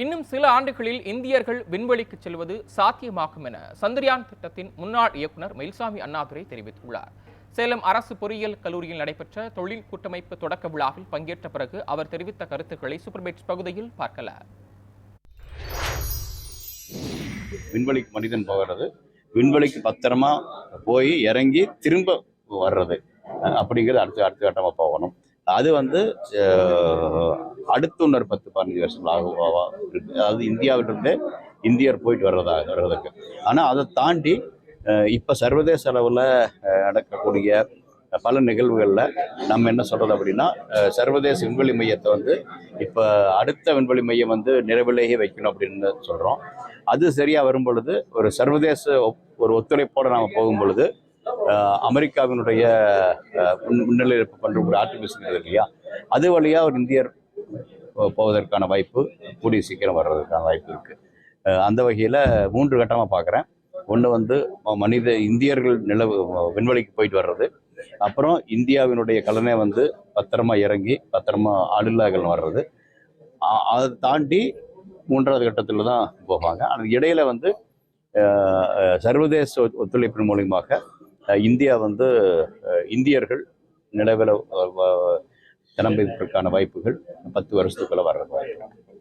இன்னும் சில ஆண்டுகளில் இந்தியர்கள் விண்வெளிக்கு செல்வது சாத்தியமாகும் என சந்திரயான் திட்டத்தின் முன்னாள் இயக்குனர் மயில்சாமி அண்ணாதுரை தெரிவித்துள்ளார். சேலம் அரசு பொறியியல் கல்லூரியில் நடைபெற்ற தொழில் கூட்டமைப்பு தொடக்க விழாவில் பங்கேற்ற பிறகு அவர் தெரிவித்த கருத்துக்களை சூப்பர்பேட்ஸ் பகுதியில் பார்க்கலாம் விண்வெளிக்கு மனிதன் போகிறது. விண்வெளிக்கு பத்திரமா போய் இறங்கி திரும்ப வர்றது. அப்படிங்கிறது அடுத்த அடுத்த கட்டமாக போகணும். அது வந்து அடுத்து இன்னொரு பத்து பதினஞ்சு வருஷங்களாக ஆகும் அதாவது இந்தியாவிலிருந்து இந்தியர் போயிட்டு வர்றதா வர்றதுக்கு. ஆனால் அதை தாண்டி இப்போ சர்வதேச அளவில் நடக்கக்கூடிய பல நிகழ்வுகளில் நம்ம என்ன சொல்கிறது அப்படின்னா சர்வதேச விண்வெளி மையத்தை வந்து இப்போ அடுத்த விண்வெளி மையம் வந்து நிறைவிலேயே வைக்கணும் அப்படின்னு சொல்கிறோம் அது சரியாக வரும் பொழுது ஒரு சர்வதேச ஒரு ஒத்துழைப்போடு நாம் போகும் பொழுது அமெரிக்காவினுடைய முன்னிலை முன்- முன்னிலையில் பண்ணுற ஆர்டிபிஷியல் இருக்கு இல்லையா? அது வழியாக ஒரு இந்தியர் போவதற்கான வாய்ப்பு கூடிய சீக்கிரம் வர்றதுக்கான வாய்ப்பு இருக்குது அந்த வகையில் மூன்று கட்டமாக பார்க்குறேன் ஒன்று வந்து மனித இந்தியர்கள் நிலவு விண்வெளிக்கு போயிட்டு வர்றது. அப்புறம் இந்தியாவினுடைய கலனை வந்து பத்திரமா இறங்கி பத்திரமா ஆளில்லாக்கள் வர்றது. அதை தாண்டி மூன்றாவது கட்டத்தில் தான் போவாங்க. ஆனால் இடையில வந்து சர்வதேச ஒத்துழைப்பின் மூலியமாக இந்தியா வந்து இந்தியர்கள் நிலவில் திறம்பதற்கான வாய்ப்புகள் பத்து வருஷத்துக்குள்ளே வர்றது வாய்ப்பு